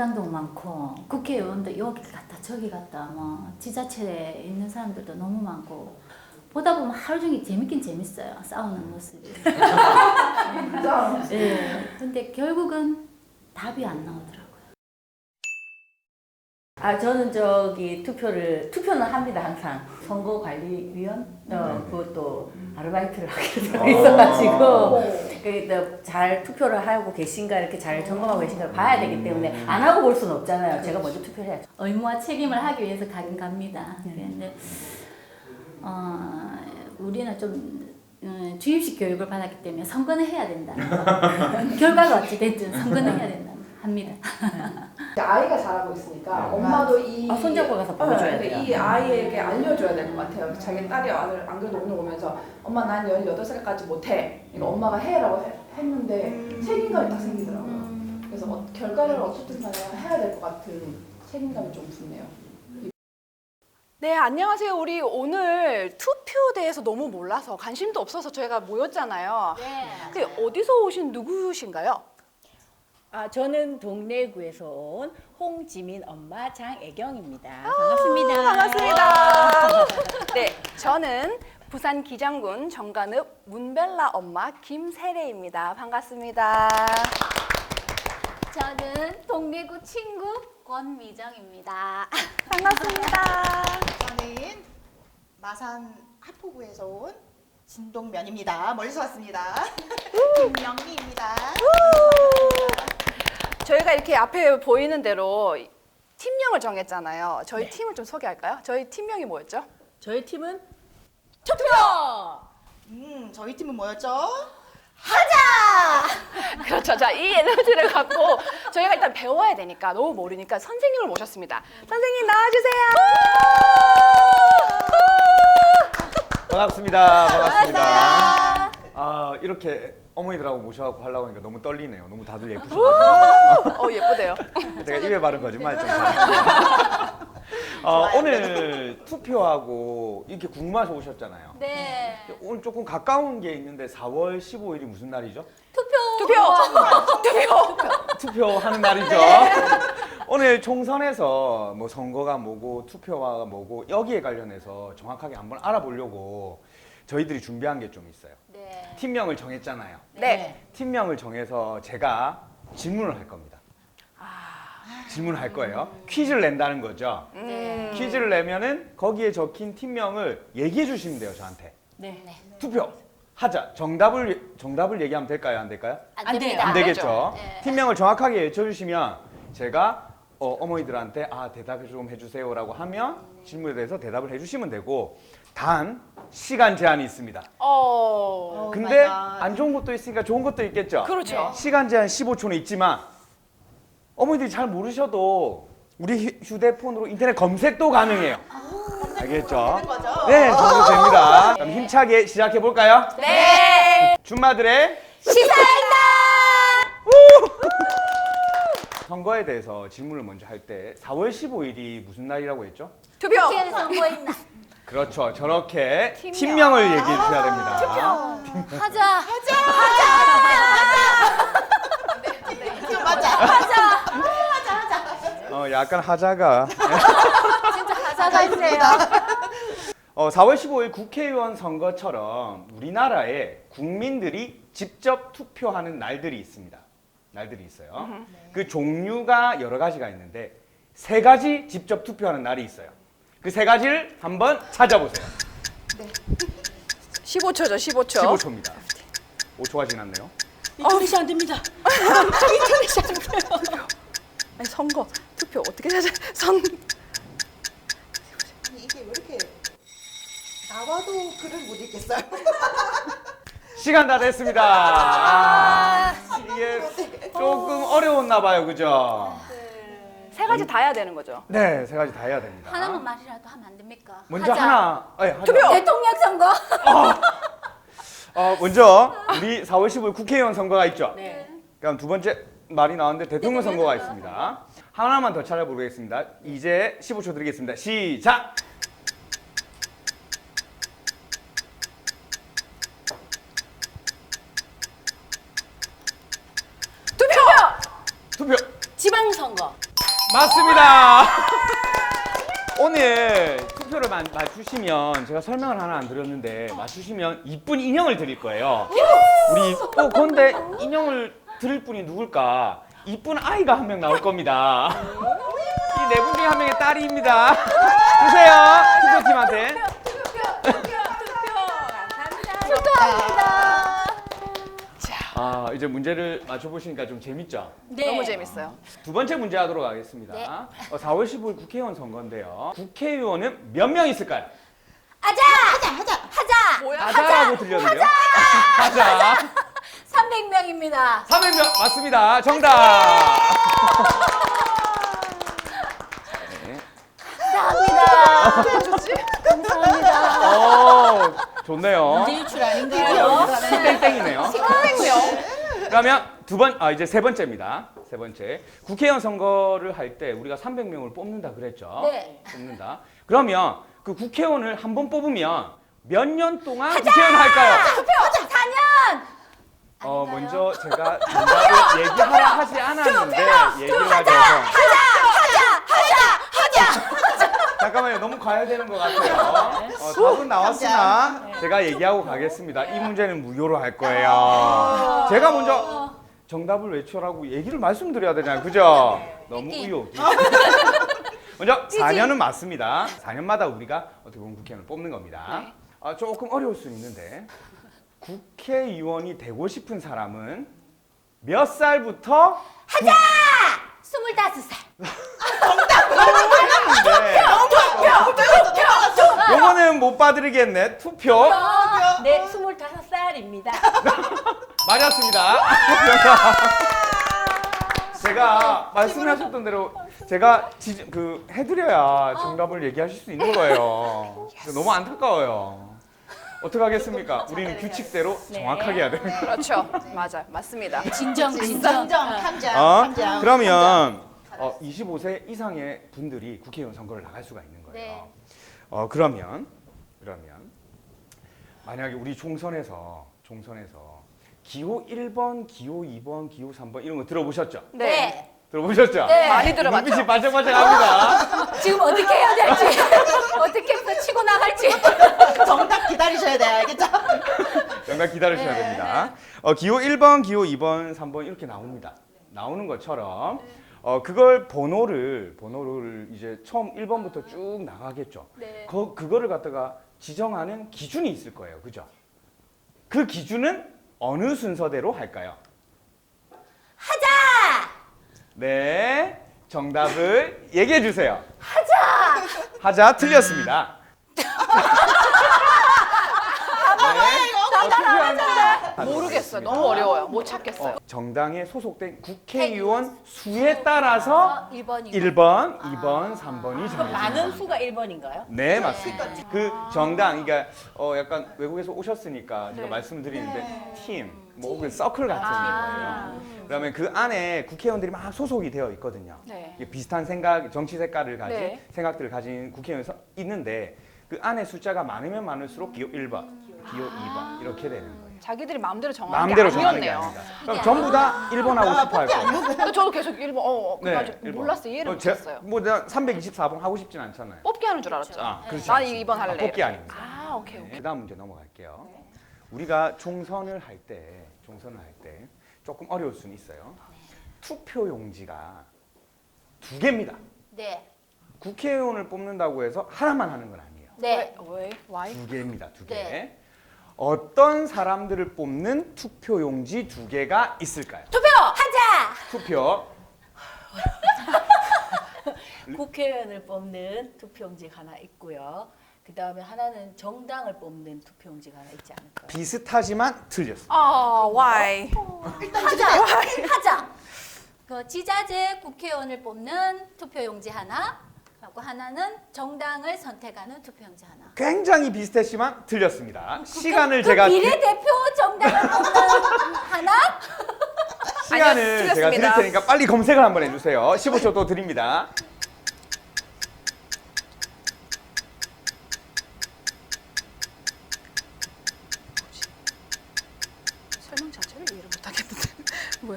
정당도 많고 국회의원도 여기 갔다 저기 갔다 뭐 지자체에 있는 사람들도 너무 많고 보다 보면 하루 종일 재밌긴 재밌어요 싸우는 모습이. 진짜. 예. 근데 결국은 답이 안 나오더라고 요. 아 저는 저기 투표를 투표는 합니다 항상 선거관리위원 어, 그것도 아르바이트를 하게 되어 있어가지고 그잘 투표를 하고 계신가 이렇게 잘 점검하고 계신가 봐야 되기 때문에 안 하고 볼 수는 없잖아요. 제가 먼저 투표를 해야죠. 의무와 책임을 하기 위해서 가긴 갑니다. 네. 그런데 어, 우리는 좀 음, 주입식 교육을 받았기 때문에 선거는 해야 된다. 결과가 어찌 됐든 선거는 해야 된다. 합니다. 아이가 잘하고 있으니까 엄마도 이 아, 손잡고 가서 보여줘야 네, 돼요. 이 아이에게 알려줘야 될 것 같아요. 자기 딸이 아들 안 그래도 오늘 오면서 엄마 난 18살까지 못해. 이거 엄마가 해라고 해- 했는데 책임감이 딱 생기더라고요. 그래서 어, 결과를 어쨌든 간에 해야 될 것 같은 책임감이 좀 붙네요. 네, 안녕하세요. 우리 오늘 투표에 대해서 너무 몰라서 관심도 없어서 저희가 모였잖아요. 네. 근데 어디서 오신 누구신가요? 아 저는 동래구에서 온 홍지민 엄마 장애경입니다. 아, 반갑습니다. 반갑습니다. 네, 저는 부산 기장군 정관읍 문벨라 엄마 김세례입니다. 반갑습니다. 저는 동래구 친구 권미정입니다. 반갑습니다. 저는 마산 하포구에서 온 진동면입니다. 멀리서 왔습니다. 김영미입니다. 저희가 이렇게 앞에 보이는 대로 팀명을 정했잖아요. 저희 팀을 좀 소개할까요? 저희 팀명이 뭐였죠? 저희 팀은 투표. 음, 저희 팀은 뭐였죠? 그렇죠. 자, 이 에너지를 갖고 저희가 일단 배워야 되니까 너무 모르니까 선생님을 모셨습니다. 선생님 나와주세요. 반갑습니다. 반갑습니다. 아 이렇게 어머니들하고 모셔갖고 하려고 하니까 너무 떨리네요. 너무 다들 예쁘셔가지고 어, 예쁘대요. 제가 입에 바른 거짓말 좀. 어, 오늘 투표하고 이렇게 궁금해서 오셨잖아요. 네. 오늘 조금 가까운 게 있는데 4월 15일이 무슨 날이죠? 투표. 투표! 투표! 투표하는 날이죠. 오늘 총선에서 뭐 선거가 뭐고 투표가 뭐고 여기에 관련해서 정확하게 한번 알아보려고 저희들이 준비한 게 좀 있어요. 네. 팀명을 정했잖아요. 네. 팀명을 정해서 제가 질문을 할 겁니다. 질문을 할 거예요. 퀴즈를 낸다는 거죠. 음. 퀴즈를 내면은 거기에 적힌 팀명을 얘기해 주시면 돼요, 저한테. 네. 투표 하자. 정답을 정답을 얘기하면 될까요, 안 될까요? 안, 안 됩니다. 안 되겠죠. 네. 팀명을 정확하게 외쳐주시면 제가 어, 어머니들한테 아 대답 좀 해주세요라고 하면 질문에 대해서 대답을 해주시면 되고 단 시간 제한이 있습니다. 어. 오 근데. 안 좋은 것도 있으니까 좋은 것도 있겠죠. 그렇죠. 시간 제한 15초는 있지만 어머니들이 잘 모르셔도 우리 휴- 휴대폰으로 인터넷 검색도 가능해요. 알겠죠? 되는 거죠? 네, 정도 됩니다. 그럼 힘차게 시작해 볼까요? 네. 줌마들의 시사이다. 선거에 대해서 질문을 먼저 할 때 4월 15일이 무슨 날이라고 했죠? 투표! 국회 선거인 날. 그렇죠. 저렇게 팀명. 팀명을 얘기해 주셔야 됩니다. 하자. 좀 맞아. 어, 약간 하자가 진짜 하자가 있어요. 어, 4월 15일 국회의원 선거처럼 우리나라에 국민들이 직접 투표하는 날들이 있습니다. 날들이 있어요. 그 종류가 여러 가지가 있는데 세 가지 직접 투표하는 날이 있어요. 그 세 가지를 한번 찾아보세요. 15초죠, 15초. 15초입니다. 5초가 지났네요. 인터넷이 안 됩니다. 아니, 선거, 투표 어떻게 찾아? 선 아니, 이게 왜 이렇게 나와도 글을 못 읽겠어요? 시간 다 됐습니다. 아, 이게 조금 어려웠나 봐요. 그죠? 세 가지 다 해야 되는 거죠. 네, 세 가지 다 해야 됩니다. 하나만 말이라도 하면 안 됩니까? 먼저 하자. 하나. 네, 하자. 투표! 대통령 선거. 어, 먼저 우리 4월 15일 국회의원 선거가 있죠. 네. 그럼 두 번째 말이 나왔는데 대통령 선거가 있습니다. 하나만 더 찾아보겠습니다. 이제 15초 드리겠습니다. 시작. 맞습니다. 오늘 투표를 마- 맞추시면 제가 설명을 하나 안 드렸는데 맞추시면 이쁜 인형을 드릴 거예요. 우리 어 근데 인형을 드릴 분이 누굴까? 이쁜 아이가 한 명 나올 겁니다. 이 네 분 중에 한 명의 딸입니다. 주세요 투표팀한테. 아 이제 문제를 맞춰보시니까 좀 재밌죠? 네. 너무 재밌어요. 두 번째 문제 하도록 하겠습니다. 네. 어, 4월 15일 국회의원 선거인데요. 국회의원은 몇 명 있을까요? 하자! 하자! 하자! 하자! 뭐야? 하자라고 들렸는데요. 하자. 300명입니다. 300명 맞습니다. 정답. 네. 감사합니다. 좋지? 감사합니다. 오, 좋네요. 문제 유출 아닌가요? 땡땡이네요. 300명. 그러면 두 번, 아 이제 세 번째입니다. 세 번째. 국회의원 선거를 할 때 우리가 300명을 뽑는다 그랬죠? 네. 뽑는다. 그러면 그 국회의원을 한 번 뽑으면 몇 년 동안 국회의원 할까요? 투표! 4년! 어 먼저 제가 정답을 얘기하라 하지 않았는데 얘기를 하자 하자 잠깐만요. 너무 과열되는 것 같아요. 어, 답은 나왔으나 제가 얘기하고 가겠습니다. 이 문제는 무효로 할 거예요. 제가 먼저 정답을 외쳐라고 얘기를 말씀드려야 되잖아요. 그죠? 너무 의욕 먼저 4년은 맞습니다. 4년마다 우리가 어떻게 보면 국회의원을 뽑는 겁니다. 아, 조금 어려울 수 있는데 국회의원이 되고 싶은 사람은 몇 살부터 25살. 네. 요거는 못 봐드리겠네. 투표 네, 25살입니다. 맞았습니다. 제가 말씀하셨던 대로 제가 지, 그 해드려야 정답을 얘기하실 수 있는 거예요. 너무 안타까워요. 어떻게 하겠습니까? 우리는 규칙대로 정확하게 해야 됩니다. 그렇죠. 맞아. 맞습니다. 진정, 진정. 감정, 감정, 어? 감정. 그러면 어, 25세 이상의 분들이 국회의원 선거를 나갈 수가 있는 거예요. 네. 어, 그러면 그러면 만약에 우리 총선에서 총선에서 기호 1번, 기호 2번, 기호 3번 이런 거 들어보셨죠? 네. 들어보셨죠? 네. 많이 들어봤죠. 눈빛이 반짝반짝합니다. 지금 어떻게 해야 될지, 어떻게 치고 나갈지. 정답 기다리셔야 돼요, 알겠죠? 잠깐 기다리셔야 네. 됩니다. 어, 기호 1번, 기호 2번, 3번 이렇게 나옵니다. 나오는 것처럼 어, 그걸 번호를 번호를 이제 처음 1번부터 쭉 나가겠죠. 네. 그 그거를 갖다가 지정하는 기준이 있을 거예요. 그죠? 그 기준은 어느 순서대로 할까요? 하자! 네. 정답을 얘기해 주세요. 하자. 하자 틀렸습니다. 네. 모르 겠어요. 너무 어려워요. 못 찾겠어요. 어, 정당에 소속된 국회의원 수에 따라서 1번이고. 1번, 2번, 3번이 정해집니다. 많은 수가 1번인가요? 네, 맞습니다. 그 정당, 그러니까 어, 약간 외국에서 오셨으니까 제가 네. 말씀을 드리는데 팀, 뭐 혹은 서클 같은 아. 거예요. 그러면 그 안에 국회의원들이 막 소속이 되어 있거든요. 네. 이게 비슷한 생각, 정치 색깔을 가진 네. 생각들을 가진 국회의원이 서- 있는데 그 안에 숫자가 많으면 많을수록 기호 1번, 기호 2번 이렇게 되는 거예요. 자기들이 마음대로 정하는 마음대로 게 정하는 게 아니었네요. 아닙니다. 그럼 전부 다 1번 하고 싶어 할 거예요. 근데 저도 계속 1번, 어, 어 그거 아직 일 번. 몰랐어요. 이해를 어, 제- 못했어요. 뭐 내가 324번 하고 싶진 않잖아요. 뽑기 하는 줄 알았죠. 아, 그렇지. 난 않습니다. 2번 할래. 아, 뽑기 아닙니다. 아, 오케이, 오케이. 그 다음 문제 넘어갈게요. 우리가 총선을 할 때, 총선을 할 때 조금 어려울 수는 있어요. 투표 용지가 두 개입니다. 네. 국회의원을 뽑는다고 해서 하나만 하는 건 아니에요. 네. 왜? 왜? 와이? 두 개입니다. 두 개. 네. 어떤 사람들을 뽑는 투표 용지 두 개가 있을까요? 투표! 하자! 투표. 국회의원을 뽑는 투표용지가 하나 있고요. 그 다음에 하나는 정당을 뽑는 투표용지가 하나 있지 않을까요? 비슷하지만 틀렸습니다. 아, 와이. 하자! 하자! 그 지자체 국회의원을 뽑는 투표용지 하나, 하고 하나는 정당을 선택하는 투표용지 하나. 굉장히 비슷했지만 틀렸습니다. 시간을 그 제가 드- 비례대표 정당을 뽑는 하나? 시간을 아니요, 제가 드릴 틀렸습니다. 테니까 빨리 검색을 한번 해주세요. 15초 또 드립니다. 설명 자체를 이해를 못하겠는데. 뭐야?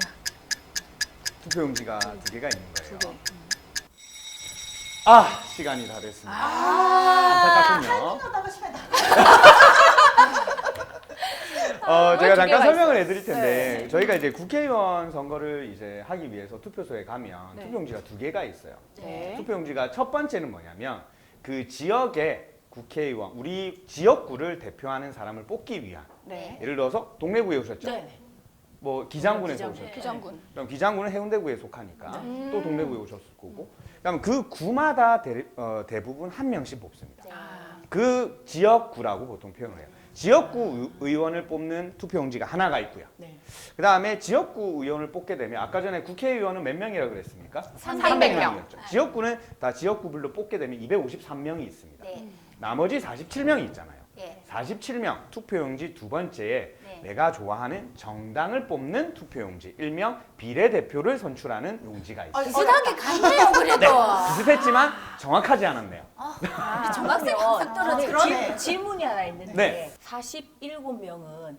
투표용지가 두 개가 있는 거예요. 아 시간이 다 됐습니다. 안타깝군요. 하다가 시간 다. 어, 제가 두 잠깐 설명을 있어요? 해드릴 텐데 저희가 이제 국회의원 선거를 이제 하기 위해서 투표소에 가면 네. 투표용지가 두 개가 있어요. 네. 투표용지가 첫 번째는 뭐냐면 그 지역의 국회의원, 우리 지역구를 대표하는 사람을 뽑기 위한 네. 예를 들어서 동래구에 오셨죠? 네. 뭐 기장군에서 기장- 오셨죠? 기장군. 그럼 기장군은 해운대구에 속하니까 음. 또 동래구에 오셨을 거고 그다음 그 구마다 대, 어, 대부분 한 명씩 뽑습니다. 아. 그 지역구라고 보통 표현을 해요. 지역구 의- 의원을 뽑는 투표용지가 하나가 있고요. 네. 그 다음에 지역구 의원을 뽑게 되면 아까 전에 국회의원은 몇 명이라고 그랬습니까? 300 명. 이었죠. 지역구는 다 지역구별로 뽑게 되면 253명이 있습니다. 네. 나머지 47명이 있잖아요. 예. 47명 투표용지 두 번째에 네. 내가 좋아하는 정당을 뽑는 투표용지 일명 비례대표를 선출하는 용지가 있어요. 비슷하게 갔네요 그래도. 비슷했지만 정확하지 않았네요. 정학생 항상 떨어지고. 그러네. 질문이 하나 있는데 네. 47명은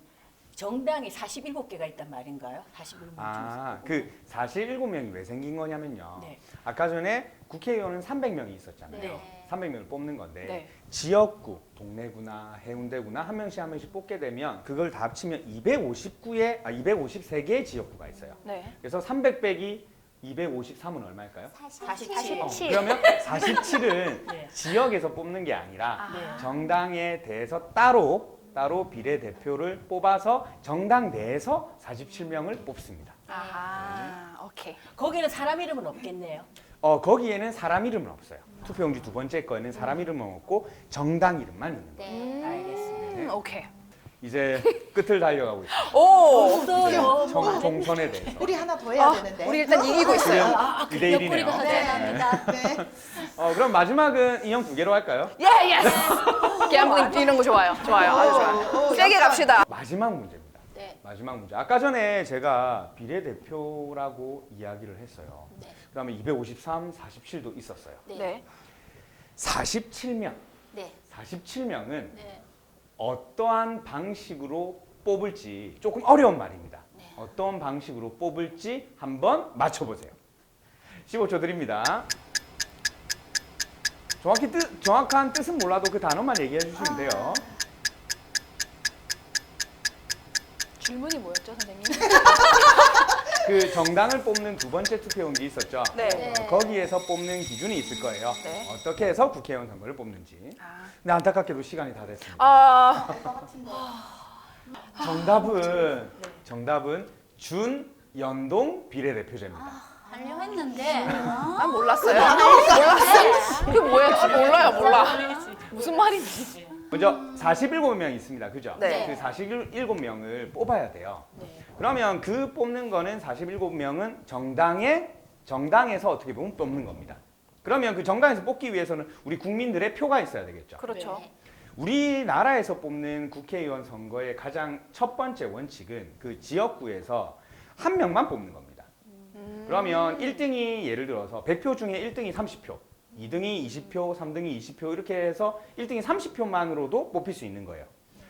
정당이 47개가 있단 말인가요? 41명 아, 그 47명이 왜 생긴 거냐면요. 네. 아까 전에 국회의원은 300명이 있었잖아요. 네. 300명을 뽑는 건데 네. 지역구, 동래구나 해운대구나 한 명씩 한 명씩 뽑게 되면 그걸 다 합치면 259에 아 253개의 지역구가 있어요. 네. 그래서 300 빼기 253은 얼마일까요? 47. 어, 그러면 47은 네. 지역에서 뽑는 게 아니라 네. 정당에 대해서 따로 따로 비례대표를 뽑아서 정당 내에서 47명을 뽑습니다. 아하. 오케이. 거기는 사람 이름은 없겠네요. 어, 거기에는 사람 이름은 없어요. 투표용지 두 번째 거에는 사람 이름은 없고 정당 이름만 있는 거예요. 네. 알겠습니다. 음, 오케이. 이제 끝을 달려가고 있어요. 오. 없어요. 청, 총선에 대해서. 우리 하나 더 해야 아, 되는데. 우리 일단 이기고 있어요. 아, 그 2대 1이네요. 옆구리가 허전합니다. 네. 어, 그럼 마지막은 인형 두 개로 할까요? 예, 예스. 한번 이런 거 좋아요. 좋아요. 아주 좋아요. 세게 갑시다. 마지막 문제입니다. 네. 마지막 문제. 아까 전에 제가 비례대표라고 이야기를 했어요. 네. 그다음에 253, 47도 있었어요. 네. 네. 47명. 네. 47명은 네. 어떠한 방식으로 뽑을지 조금 어려운 말입니다. 네. 어떤 방식으로 뽑을지 한번 맞춰보세요. 15초 드립니다. 정확히 뜻, 정확한 뜻은 몰라도 그 단어만 얘기해 주시면 돼요. 질문이 뭐였죠, 선생님? 그 정당을 뽑는 두 번째 투표용지 있었죠. 네. 네. 어, 거기에서 뽑는 기준이 있을 거예요. 네. 어떻게 해서 국회의원 선거를 뽑는지. 아. 근데 안타깝게도 시간이 다 됐습니다. 아, 정답은 정답은 준 연동 비례대표제입니다. 하려고 했는데. 어? 난 몰랐어요. 몰랐어. 그게 뭐야? 몰라요, 몰라. 무슨 말인지. 먼저 47명 있습니다. 그죠? 네. 그 47명을 뽑아야 돼요. 네. 그러면 그 뽑는 거는 47명은 정당에 정당에서 어떻게 보면 뽑는 겁니다. 그러면 그 정당에서 뽑기 위해서는 우리 국민들의 표가 있어야 되겠죠. 그렇죠. 네. 우리나라에서 뽑는 국회의원 선거의 가장 첫 번째 원칙은 그 지역구에서 한 명만 뽑는 겁니다. 음. 그러면 1등이 예를 들어서 100표 중에 1등이 30표, 2등이 20표, 3등이 20표 이렇게 해서 1등이 30표만으로도 뽑힐 수 있는 거예요.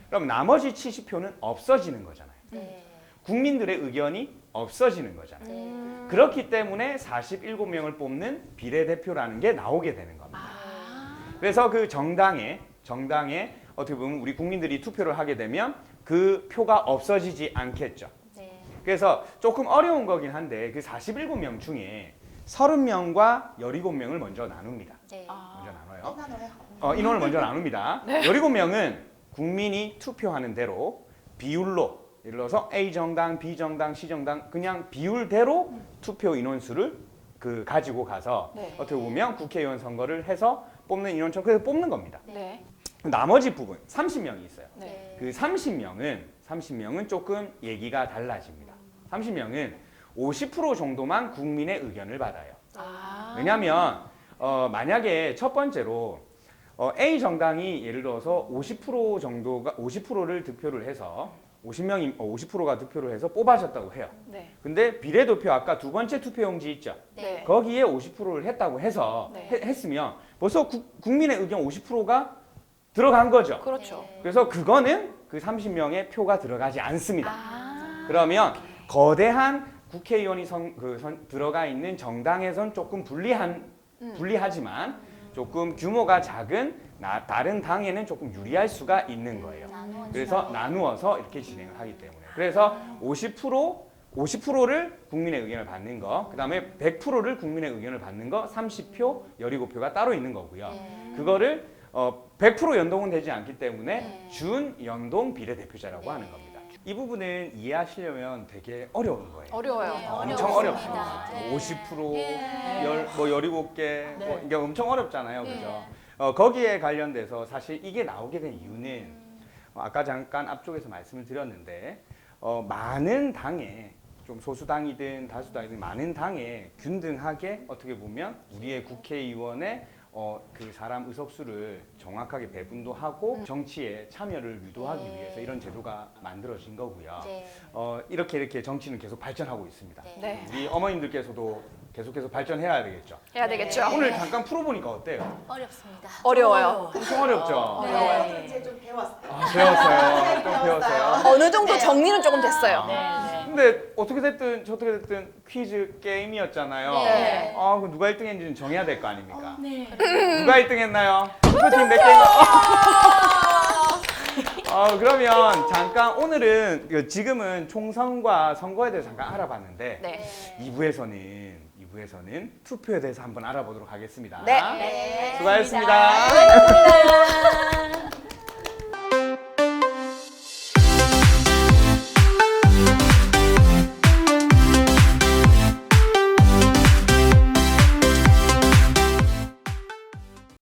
그럼 나머지 70표는 없어지는 거잖아요. 네. 국민들의 의견이 없어지는 거잖아요. 네. 그렇기 때문에 47명을 뽑는 비례대표라는 게 나오게 되는 겁니다. 그래서 그 정당에 정당에 어떻게 보면 우리 국민들이 투표를 하게 되면 그 표가 없어지지 않겠죠. 네. 그래서 조금 어려운 거긴 한데 그 47명 중에 30명과 17명을 먼저 나눕니다. 네. 먼저 나눠요. 하나 더 해. 어, 인원을 먼저 나눕니다. 17명은 국민이 투표하는 대로 비율로 예를 들어서 A 정당, B 정당, C 정당 그냥 비율대로 투표 인원수를 그 가지고 가서 네. 어떻게 보면 국회의원 선거를 해서 뽑는 인원처럼 그래서 뽑는 겁니다. 네. 나머지 부분 30명이 있어요. 네. 그 30명은 30명은 조금 얘기가 달라집니다. 30명은 50% 정도만 국민의 의견을 받아요. 아. 왜냐하면 어, 만약에 첫 번째로 어, A 정당이 예를 들어서 50% 정도가 50%를 득표를 해서 50명이 50%가 득표를 해서 뽑아졌다고 해요. 네. 근데 비례대표 아까 두 번째 투표용지 있죠. 네. 거기에 50%를 했다고 해서 네. 해- 했으면 벌써 구- 국민의 의견 50%가 들어간 거죠. 그렇죠. 그래서 그거는 그 30명의 표가 들어가지 않습니다. 아. 그러면 거대한 국회의원이 선, 그 선- 들어가 있는 정당에선 조금 불리한 불리하지만 조금 규모가 작은 나, 다른 당에는 조금 유리할 수가 있는 거예요. 그래서 나누어서 이렇게 진행을 하기 때문에 그래서 50% 50%를 국민의 의견을 받는 거, 그 다음에 100%를 국민의 의견을 받는 거, 30표, 17표가 따로 있는 거고요. 그거를 어, 100% 연동은 되지 않기 때문에 네. 준 연동 비례대표자라고 하는 겁니다. 이 부분은 이해하시려면 되게 어려운 거예요. 어려워요. 네, 엄청 어렵습니다. 어렵습니다. 네. 50% 예. 열, 뭐 17개 뭐 네. 이게 엄청 어렵잖아요. 네. 그죠? 어, 거기에 관련돼서 사실 이게 나오게 된 이유는 어, 아까 잠깐 앞쪽에서 말씀을 드렸는데 어, 많은 당에 좀 소수당이든 다수당이든 많은 당에 균등하게 어떻게 보면 우리의 국회의원의 어, 그 사람 의석수를 정확하게 배분도 하고 정치에 참여를 유도하기 네. 위해서 이런 제도가 만들어진 거고요. 네. 어, 이렇게 이렇게 정치는 계속 발전하고 있습니다. 네. 우리 어머님들께서도 계속해서 발전해야 되겠죠. 해야 되겠죠. 오늘 잠깐 풀어보니까 어때요? 어렵습니다. 어려워요. 엄청 어렵죠? 네. 저도 이제 좀 배웠어요. 아, 배웠어요. 좀 배웠어요. 어느 정도 정리는 조금 됐어요. 네. 근데 어떻게 됐든 저떻게 됐든 퀴즈 게임이었잖아요. 네. 아, 그 누가 1등 했는지는 정해야 될 거 아닙니까? 네. 누가 1등 했나요? 투표팀 몇 개인가? 어, 그러면 잠깐 오늘은 그 지금은 총선과 선거에 대해서 잠깐 알아봤는데 네. 2부에서는 2부에서는 투표에 대해서 한번 알아보도록 하겠습니다. 네. 네. 수고하셨습니다. 감사합니다.